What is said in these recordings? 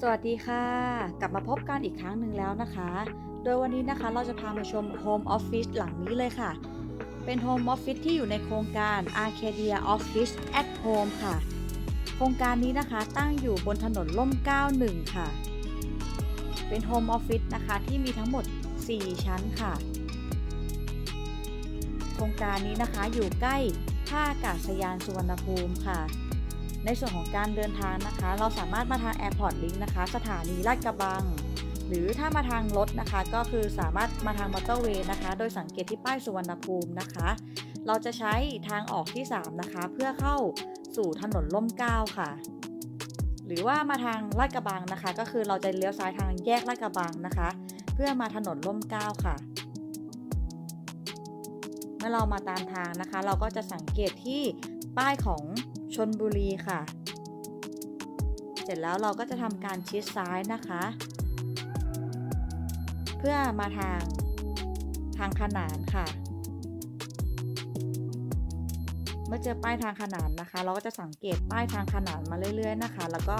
สวัสดีค่ะ กลับมาพบกันอีกครั้งหนึ่งแล้วนะคะ โดยวันนี้นะคะเราจะพามาชม Home Office หลังนี้เลยค่ะ เป็น Home Office ที่อยู่ในโครงการ Arcadia Office at Home ค่ะ โครงการนี้นะคะตั้งอยู่บนถนนล่ม 91 ค่ะ เป็น Home Office นะคะที่มีทั้งหมด 4 ชั้นค่ะ โครงการนี้นะคะอยู่ใกล้ท่าอากาศยานสุวรรณภูมิค่ะ ในส่วนของการเดินทางนะคะ เราสามารถมาทาง Airport Link นะคะ สถานีลาดกระบัง หรือถ้ามาทางรถนะคะ ก็คือสามารถมาทางมอเตอร์เวย์นะคะ โดยสังเกตที่ป้ายสุวรรณภูมินะคะ เราจะใช้ทางออกที่ 3 นะคะ เพื่อเข้าสู่ถนนล่มเกล้าค่ะ หรือว่ามาทางลาดกระบังนะคะ ก็คือเราจะเลี้ยวซ้ายทางแยกลาดกระบังนะคะ เพื่อมาถนนล่มเกล้าค่ะเมื่อเรามาตามทางนะคะ เราก็จะสังเกตที่ป้ายของ ชนบุรีค่ะ เสร็จแล้วเราก็จะทำการชิดซ้ายนะคะ เพื่อมาทางทางขนานค่ะ เมื่อเจอป้ายทางขนานนะคะ เราก็จะสังเกตป้ายทางขนานมาเรื่อยๆนะคะ แล้วก็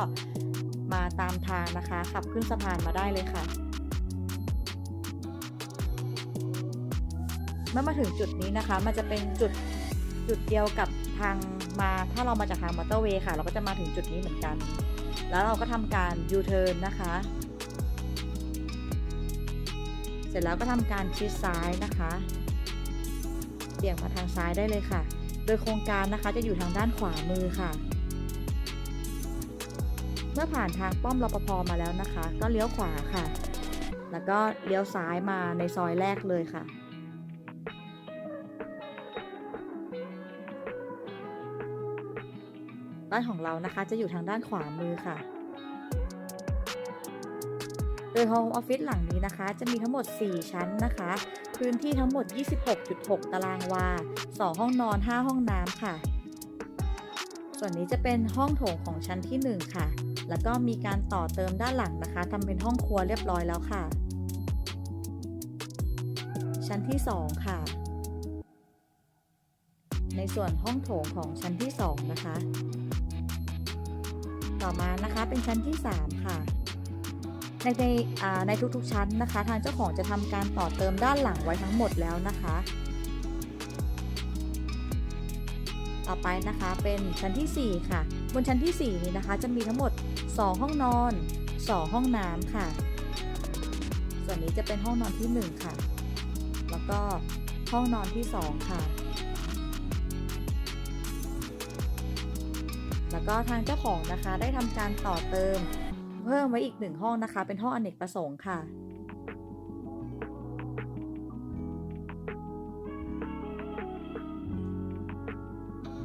มาตามทางนะคะ ขับขึ้นสะพานมาได้เลยค่ะ เมื่อมาถึงจุดนี้นะคะ มันจะเป็นจุด จุดเดียวกับทางมาถ้าเรามาจากทางมอเตอร์เวย์ค่ะ เราก็จะมาถึงจุดนี้เหมือนกัน แล้วเราก็ทำการ U-turn นะคะ เสร็จแล้วก็ทำการชิดซ้ายนะคะเบี่ยงมาทางซ้ายได้เลยค่ะ โดยโครงการนะคะจะอยู่ทางด้านขวามือค่ะ เมื่อผ่านทางป้อมรปภมาแล้วนะคะ ก็เลี้ยวขวาค่ะ แล้วก็เลี้ยวซ้ายมาในซอยแรกเลยค่ะ บ้านของเรานะคะ จะอยู่ทางด้านขวามือค่ะ โดย Home Office หลังนี้นะคะ จะมีทั้งหมด 4 ชั้นนะคะ พื้นที่ทั้งหมด 26.6 ตารางวา 2 ห้องนอน 5 ห้องน้ำค่ะ ส่วนนี้จะเป็นห้องโถงของชั้นที่ 1 ค่ะ แล้วก็มีการต่อเติมด้านหลังนะคะทำเป็นห้องครัวเรียบร้อยแล้วค่ะ ชั้นที่ 2 ค่ะในส่วนห้องโถงของชั้นที่ 2 นะคะ ต่อมานะคะ เป็นชั้นที่ 3 ค่ะ ในในอ่าในทุกๆชั้นนะคะ ทางเจ้าของจะทำการต่อเติมด้านหลังไว้ทั้งหมดแล้วนะคะ ต่อไปนะคะเป็นชั้นที่ 4 ค่ะ บนชั้นที่ 4 นี้นะคะ จะมีทั้งหมด 2 ห้องนอน 2 ห้องน้ำค่ะ ส่วนนี้จะเป็นห้องนอนที่ 1 ค่ะ แล้วก็ห้องนอนที่ 2 ค่ะ แล้วก็ทางเจ้าของนะคะได้ทำการต่อเติม เพิ่มไว้อีกหนึ่งห้องนะคะ เป็นห้องอเนกประสงค์ค่ะ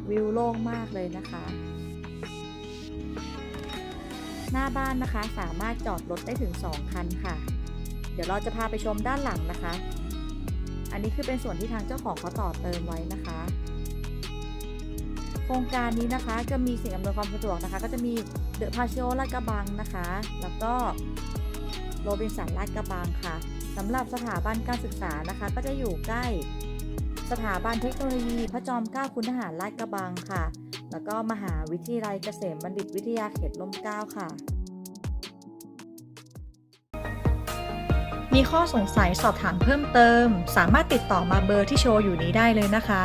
วิวโล่งมากเลยนะคะ หน้าบ้านนะคะสามารถจอดรถได้ถึง 2 คันค่ะ เดี๋ยวเราจะพาไปชมด้านหลังนะคะ อันนี้คือเป็นส่วนที่ทางเจ้าของเขาต่อเติมไว้นะคะ ครงการนี้นะคะจะมีสิ่งอำนวยความสะดวกนะคะ ก็จะมีเดอะพาชิโอลาดกระบังนะคะ แล้วก็โรบินสันลาดกระบังค่ะสำหรับสถาบันการศึกษานะคะ ก็จะอยู่ใกล้สถาบันเทคโนโลยี พระจอมเกล้าคุณทหารลาดกระบังค่ะ แล้วก็มหาวิทยาลัยเกษมบัณฑิตวิทยาเขตลมเกล้าค่ะ มีข้อสงสัยสอบถามเพิ่มเติม สามารถติดต่อมาเบอร์ที่โชว์อยู่นี้ได้เลยนะคะ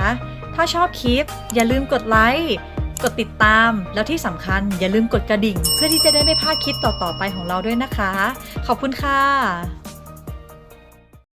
ถ้าชอบคลิป อย่าลืมกดไลค์กดติดตามแล้วที่สำคัญอย่าลืมกดกระดิ่ง เพื่อที่จะได้ไม่พลาดคลิปต่อๆไปของเราด้วยนะคะ ขอบคุณค่ะ